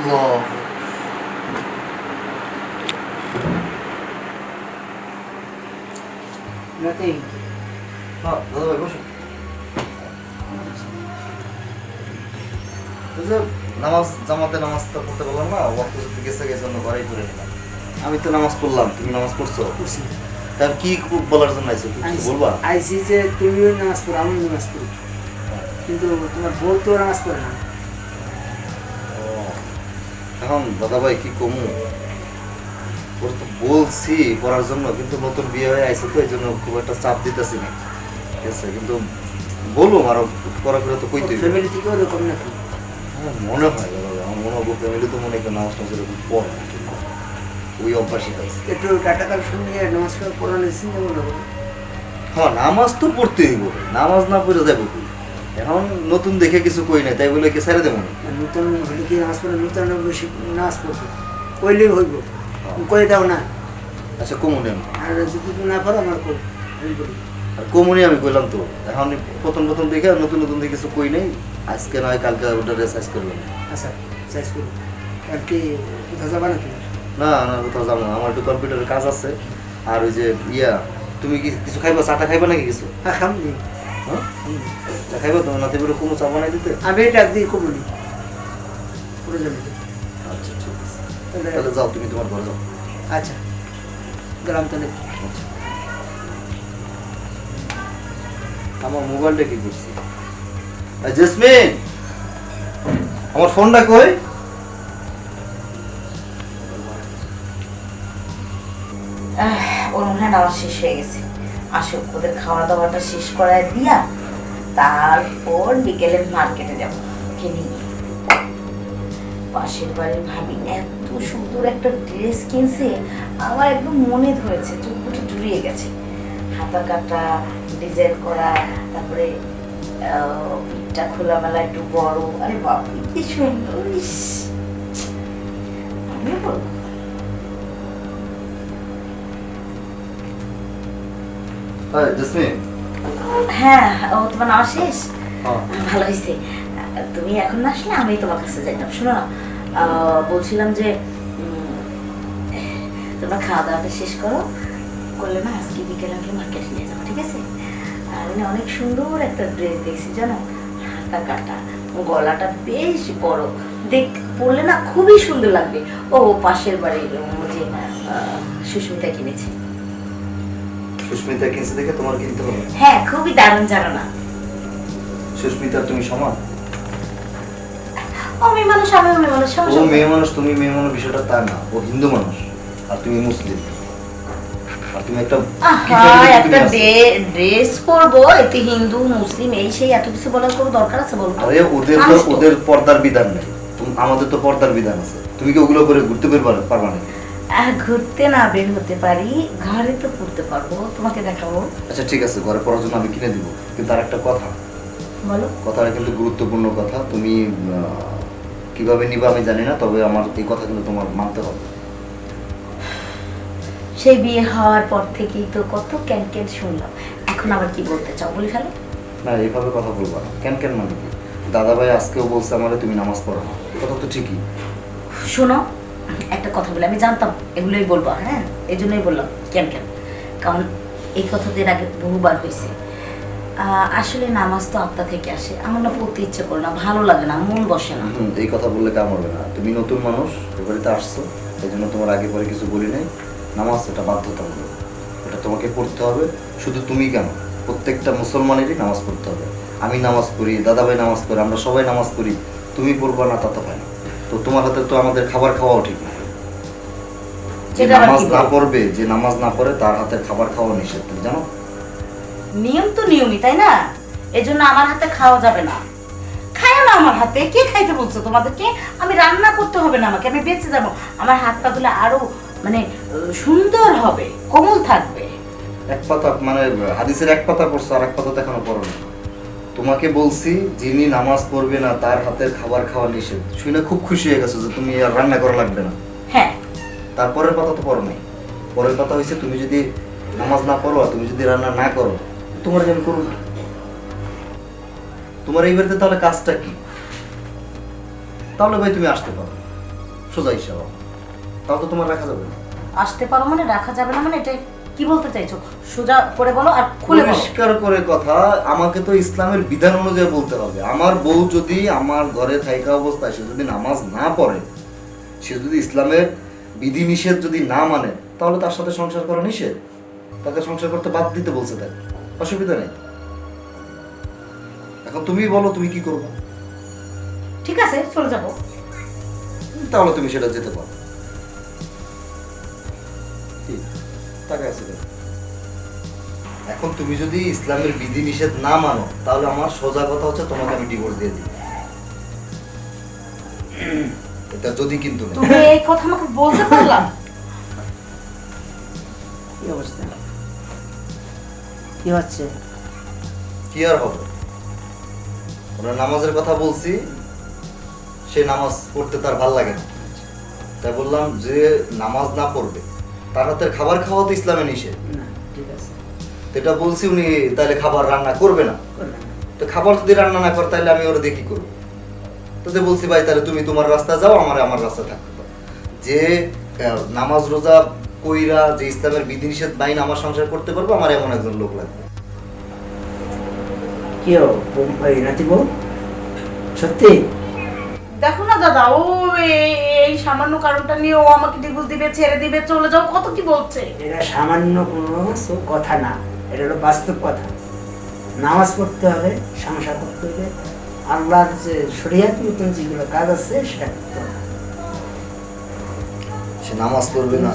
Allah. Nothing. ভাই বসো ওই যে নামাজ জামাতে নামাজটা পড়তে বললাম না ওয়াক্ত যদি গেছে গেছে জন্য ঘরেই করে নিলাম। আমি তো নামাজ পড়লাম তুমি নামাজ পড়ছো? করছি। তার কি বলার জন্য আইছো? কিছু বলবা? আইসি যে তুমিও নামাজ পড়ো আমিও নামাজ পড়ি। কিন্তু তোমার বউ তো নামাজ পড়ে না। এখন দাদা ভাই কি কমু? ওর তো বলছি পড়ার জন্য কিন্তু নতুন বিয়ে হয়ে আইসে তো এই জন্য খুব একটা চাপ দিতেছি না। ঠিক আছে কিন্তু বলুম আরও করা করে তো কইতে হইবে। ফ্যামিলি থেকে ওরকম নাকি? আমার মনে হয় দাদা আমার মনে হয় ফ্যামিলি তো মনে হয় নামাজ টামাজ এরকম পড়ে। ওই অভ্যাসই আছে। একটু টাটা কাল শুনে নামাজ পড়া পড়ানোর চিন্তা করো হ্যাঁ নামাজ তো পড়তেই হইব নামাজ না পড়ে যাব এখন নতুন দেখে কিছু কই নাই তাই বলে কি ছেড়ে দেবো? না নূতন হলে কি নামাজ পড়ে? নূতন বেশি নামাজ পড়বে। কইলেই হইব। কই দাও না। আচ্ছা কমুনি আর যদি না পারো আমার কই আর কমুনি আমি কইলাম তো। এখন প্রথম প্রথম দেখে নতুন নতুন দেখে কিছু কই নাই। আজকে নয় কালকে ওটা রেসার্চ করলাম আচ্ছা চাইজ করি। আর কি কোথাও যাবা না না কোথাও যাব না। আমার একটু কম্পিউটারের কাজ আছে। আর ওই যে ইয়া তুমি কি কিছু খাইবা? চাটা খাইবা নাকি কিছু? হ্যাঁ চা খাইবা নাতি বেরো কোনো চা বানাই দিতে? আমি এটা দিয়ে প্রয়োজন নেই। আচ্ছা ঠিক আছে। তাহলে যাও তুমি তোমার ঘরে যাও। আচ্ছা। গেলাম তাহলে। আচ্ছা। আমার মোবাইলটা কি করছি? জেসমিন আমার ফোনটা কই? আহ, ওর মনে হয় শেষ হয়ে গেছে। আসুক ওদের খাওয়া দাওয়াটা শেষ করায় দিয়া তারপর বিকেলে মার্কেটে যাব। কিনি পাশের বাড়ির ভাবি এত সুন্দর একটা ড্রেস কিনছে, আমার একদম মনে ধরেছে চোখ দুটো জুড়িয়ে গেছে। হাতা কাটা, ডিজাইন করা, তারপরে পিঠটা খোলামেলা একটু বড়। আরে বাবা কি সুন্দর আমি বলব। জেসমিন। হ্যাঁ ও তোমার নাম শেষ? হ্যাঁ। ভালো হয়েছে তুমি এখন না আসলে আমি তোমার কাছে যাইতাম। শোনো বলছিলাম যে তোমরা খাওয়া দাওয়াটা শেষ করো। করলে না আজকে বিকেলে আমাকে মার্কেটে নিয়ে যাব ঠিক আছে? আমি না অনেক সুন্দর একটা ড্রেস দেখছি জানো? হাতা কাটা। গলাটা বেশ বড়। দেখ পরলে না খুবই সুন্দর লাগবে। ও পাশের বাড়ির যে সুস্মিতা কিনেছে। সুস্মিতা কিনছে দেখে তোমার কিনতে হবে। হ্যাঁ খুবই দারুণ জানো না। সুস্মিতার তুমি সমান? ও মেয়ে মানুষ আমি মেয়ে মানুষ ও মেয়ে মানুষ তুমি মেয়ে মানুষ বিষয়টা তা না। ও হিন্দু মানুষ আর তুমি মুসলিম। আর তুমি একটা একটা ড্রেস পরবো এতে হিন্দু মুসলিম এই সেই এত কিছু বলার কোনো দরকার আছে বলতো আরে ওদের তো ওদের পর্দার বিধান নেই। তুম- আমাদের তো পর্দার বিধান আছে। তুমি কি ওগুলো করে ঘুরতে পারবা পারবা নাকি? ঘুরতে না বের হতে পারি ঘরে তো পড়তে পারব তোমাকে দেখাবো। আচ্ছা ঠিক আছে ঘরে পড়ার জন্য আমি কিনে দিব কিন্তু আর একটা কথা। বলো। কথাটা কিন্তু গুরুত্বপূর্ণ কথা তুমি কীভাবে নিবা আমি জানি না তবে আমার এই কথা কিন্তু তোমার মানতে হবে। সেই বিয়ে হওয়ার পর থেকেই তো কত ক্যান ক্যান শুনলাম। এখন আবার কি বলতে চাও বলে ফেলো। না এইভাবে কথা বলব না। কেন কেন মানে কি? দাদা ভাই আজকেও বলছে আমার তুমি নামাজ পড়ো না। কথা তো ঠিকই। শোনো একটা কথা বলে, আমি জানতাম, এগুলোই বলব হ্যাঁ? এই জন্যই বললাম, কেন কেন? কারণ এই কথাদের আগে বহুবার হয়েছে। আসলে নামাজ তো আত্মা থেকে আসে, আমার না পড়তে ইচ্ছে করে না, ভালো লাগে না, মন বসে না। এই কথা বললে কাম হবে না। তুমি নতুন মানুষ এবারে তো আসছো এই জন্য তোমার আগে পরে কিছু বলি নাই। নামাজ এটা বাধ্যতামূলক। এটা তোমাকে পড়তে হবে, শুধু তুমি কেন? প্রত্যেকটা মুসলমানেরই নামাজ পড়তে হবে। আমি নামাজ পড়ি, দাদাভাই নামাজ পড়ি, আমরা সবাই নামাজ পড়ি। তুমি পড়বা না তা তো হয় তো তোমার হাতে তো আমাদের খাবার খাওয়াও ঠিক না। যে নামাজ না পড়বে যে নামাজ না পড়ে তার হাতে খাবার খাওয়া নিষেধ তুমি জানো? নিয়ম তো নিয়মই তাই না? এই জন্য আমার হাতে খাওয়া যাবে না। খায় না আমার হাতে কে খাইতে বলছো তোমাদেরকে? আমি রান্না করতে হবে না আমাকে আমি বেঁচে যাব। আমার হাত পা দিলে আরও মানে সুন্দর হবে কোমল থাকবে। এক পাতা মানে হাদিসের এক পাতা পড়ছো আর এক পাতা এখনও পড়ো না তোমাকে বলছি যিনি নামাজ পড়বে না তার হাতের খাবার খাওয়া নিষেধ। শুনে খুব খুশি হয়ে গেছো যে তুমি আর রান্না করা লাগবে না। হ্যাঁ। তারপরের পাতা তো পড়ো নাই। পরের পাতা হয়েছে তুমি যদি নামাজ না পড়ো তুমি যদি রান্না না করো তোমার যেন করো না। তোমার এই বাড়িতে তাহলে কাজটা কি? তাহলে ভাই তুমি আসতে পারো। সোজা হিসাব তাও তো তোমার রাখা যাবে না। আসতে পারো মানে রাখা যাবে না মানে এটা কি বলতে চাইছো? সোজা করে বলো আর খুলে পরিষ্কার করে কথা আমাকে তো ইসলামের বিধান অনুযায়ী বলতে হবে। আমার বউ যদি আমার ঘরে থাকা অবস্থায় সে যদি নামাজ না পড়ে সে যদি ইসলামের বিধি নিষেধ যদি না মানে তাহলে তার সাথে সংসার করা নিষেধ। তাকে সংসার করতে বাদ দিতে বলছে তাই অসুবিধা নেই। এখন তুমি বলো তুমি কি করবে? ঠিক আছে চলে যাব। তাহলে তুমি সেটা যেতে পারো। টাকা আছে এখন তুমি যদি ইসলামের বিধি নিষেধ না মানো তাহলে আমার সোজা কথা হচ্ছে তোমাকে আমি ডিভোর্স দিয়ে দিই। এটা যদি কিন্তু না। তুমি এই কথা আমাকে বলতে পারলাম কি অবস্থা? কি হচ্ছে? কি আর হবে? ওরা নামাজের কথা বলছি সে নামাজ পড়তে তার ভালো লাগে না। তাই বললাম যে নামাজ না পড়বে তার হাতের খাবার খাওয়া তো ইসলামে নিষেধ। না ঠিক আছে। তো এটা বলছি উনি তাহলে খাবার রান্না করবে না? তো খাবার যদি রান্না না করে তাহলে আমি ওরা দেখি করব? তোতে বলছি ভাই তাহলে তুমি তোমার রাস্তা যাও আমার আমার রাস্তা থাকতে পারো যে নামাজ রোজা কইরা যে ইসলামের বিধিনিষেধ বাইন আমার সংসার করতে পারব আমার এমন একজন লোক লাগবে। কি হো বউ- নাতি বউ? সত্যি? দেখো না দাদা ও এই সামান্য কারণটা নিয়ে ও আমাকে ডিভোর্স দিবে ছেড়ে দিবে চলে যাও কত কি বলছে? এটা সামান্য কোনো কথা না এটা হলো বাস্তব কথা। নামাজ পড়তে হবে সংসার করতে হবে আল্লাহর যে শরিয়াত মতন যেগুলো কাজ আছে সেটা করতে হবে। সে নামাজ পড়বে না।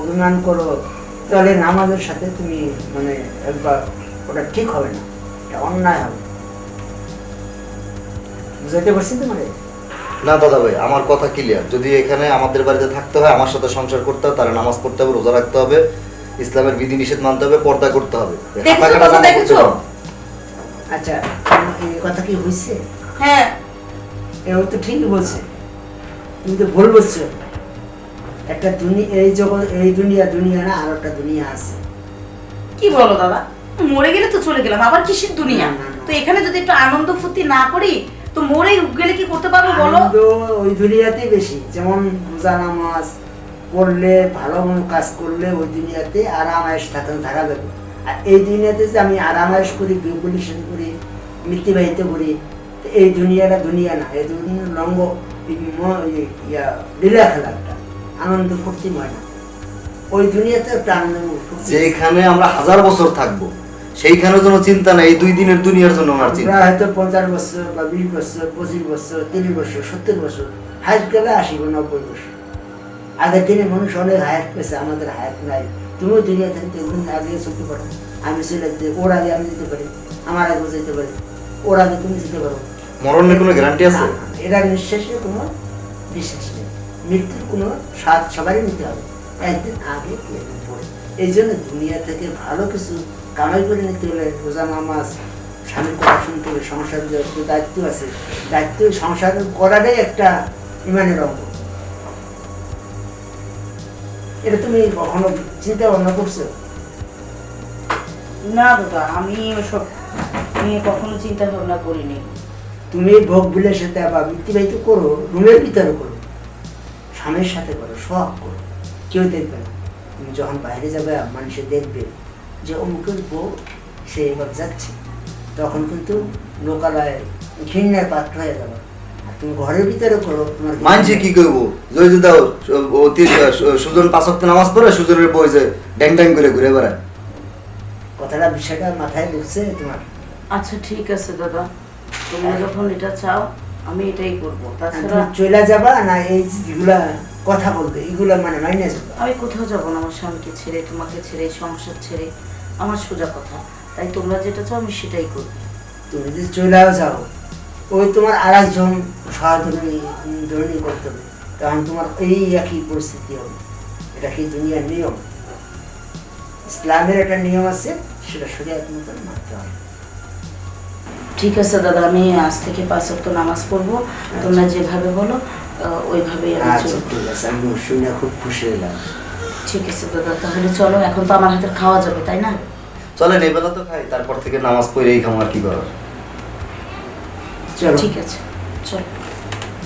অভিমান করো তাহলে নামাজের সাথে তুমি মানে একবার ওটা ঠিক হবে না এটা অন্যায় হবে। বুঝাইতে পারছি তোমার? না দাদা ভাই আমার কথা ক্লিয়ার যদি এখানে আমাদের বাড়িতে থাকতে হয় আমার সাথে সংসার করতে হবে তাহলে নামাজ পড়তে হবে রোজা রাখতে হবে ইসলামের বিধি নিষেধ মানতে হবে পর্দা করতে হবে। আচ্ছা কথা কি হয়েছে হ্যাঁ এও তো ঠিকই বলছে। তুমি তো ভুল বলছো একটা দুনিয়া এই জগৎ এই দুনিয়া দুনিয়া না আর একটা দুনিয়া আছে। কি বলো দাদা? মরে গেলে তো চলে গেলাম আবার কিসের দুনিয়া। তো এখানে যদি একটু আনন্দ ফুর্তি না করি তো মরে গেলে কি করতে পারব বলো? আনন্দ ওই দুনিয়াতেই বেশি। যেমন রোজা নামাজ পড়লে ভালো কাজ করলে ওই দুনিয়াতে আরাম আয়েস থাকা থাকা যাবে। আর এই দুনিয়াতে যে আমি আরাম আয়েস করি বিপুলিশন করি মৃত্যুবাহিত করি এই দুনিয়াটা দুনিয়া না। এই দুনিয়া লঙ্গ লীলা খেলা একটা আনন্দ ফুর্তি হয় না ওই দুনিয়াতে একটা আনন্দ যেখানে আমরা হাজার বছর থাকব। সেইখানের জন্য চিন্তা নেই এই দুই দিনের দুনিয়ার জন্য আমার চিন্তা। হয়তো পঞ্চাশ বছর বা বিশ বছর পঁচিশ বছর তিরিশ বছর সত্তর বছর হায়াত গেলে আশি বা নব্বই বছর। আগের দিনে মানুষ অনেক হায়াত পেয়েছে আমাদের হায়াত নাই। তুমিও দুনিয়া থেকে দেখবেন আগে চলতে পারো আমি চলে যেতে ওর আগে আমি যেতে পারি আমার যেতে পারি। ওর আগে তুমি যেতে পারো। মরণের কোনো গ্যারান্টি আছে? এরা নিঃশ্বাসে কোনো বিশ্বাস নেই। মৃত্যুর কোনো স্বাদ সবারই নিতে হবে। একদিন আগে একদিন পরে এই জন্য দুনিয়া থেকে ভালো কিছু কামাই করে নিতে হলে রোজা নামাজ স্বামীর কথা শুনতে হবে সংসার যত দায়িত্ব আছে দায়িত্ব সংসার করাটাই একটা ইমানের অঙ্গ। এটা তুমি কখনো চিন্তা ভাবনা করছ? না দাদা আমি ওসব নিয়ে কখনো চিন্তা ভাবনা করিনি। তুমি ভোগ বিলের সাথে আবার মৃত্যুবাহিত করো রুমের ভিতরে করো স্বামীর সাথে করো সব করো কেউ দেখবে না। তুমি যখন বাইরে যাবে মানুষে দেখবে। যে অমুকের বউ সে এবার যাচ্ছে। তখন কিন্তু লোকালয় ঘৃণার পাত্র হয়ে যাবে তুমি ঘরের ভিতরে করো তোমার মানছে কি করব যদি দাও সুজন পাঁচক্ত নামাজ পড়ে সুজনের বই যে ড্যাং ড্যাং করে ঘুরে বেড়ায়। কথাটা বিষয়টা মাথায় ঢুকছে তোমার? আচ্ছা ঠিক আছে দাদা। তোমরা যখন এটা চাও আমি এটাই করব। তাছাড়া তুমি চলে যাবা না এই যেগুলা কথা বলবে এগুলা মানে মাইনে আমি কোথাও যাব না আমার স্বামীকে ছেড়ে তোমাকে ছেড়ে সংসার ছেড়ে আমার সোজা কথা। তাই তোমরা যেটা চাও আমি সেটাই করব। তুমি যদি চলেও যাও ওই তোমার আর একজন সহধর্মী ধর্মী করতে হবে তখন তোমার এই একই পরিস্থিতি হবে। এটা কি দুনিয়ার নিয়ম? ইসলামের একটা নিয়ম আছে সেটা শরীয়ত মতন মানতে হবে। ঠিক আছে দাদা আমি আজ থেকে পাঁচ ওয়াক্ত নামাজ পড়ব। তোমরা যেভাবে বলো ওইভাবেই আচ্ছা ঠিক আছে আমি শুনে খুব খুশি হলাম। ঠিক আছে দাদা তাহলে চলো এখন তো আমার হাতের খাওয়া যাবে তাই না? চলেন এবেলা তো খাই তারপর থেকে নামাজ পড়েই খাম আর কি করো চলো। ঠিক আছে চলো।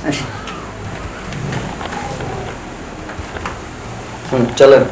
আচ্ছা হুম চলেন।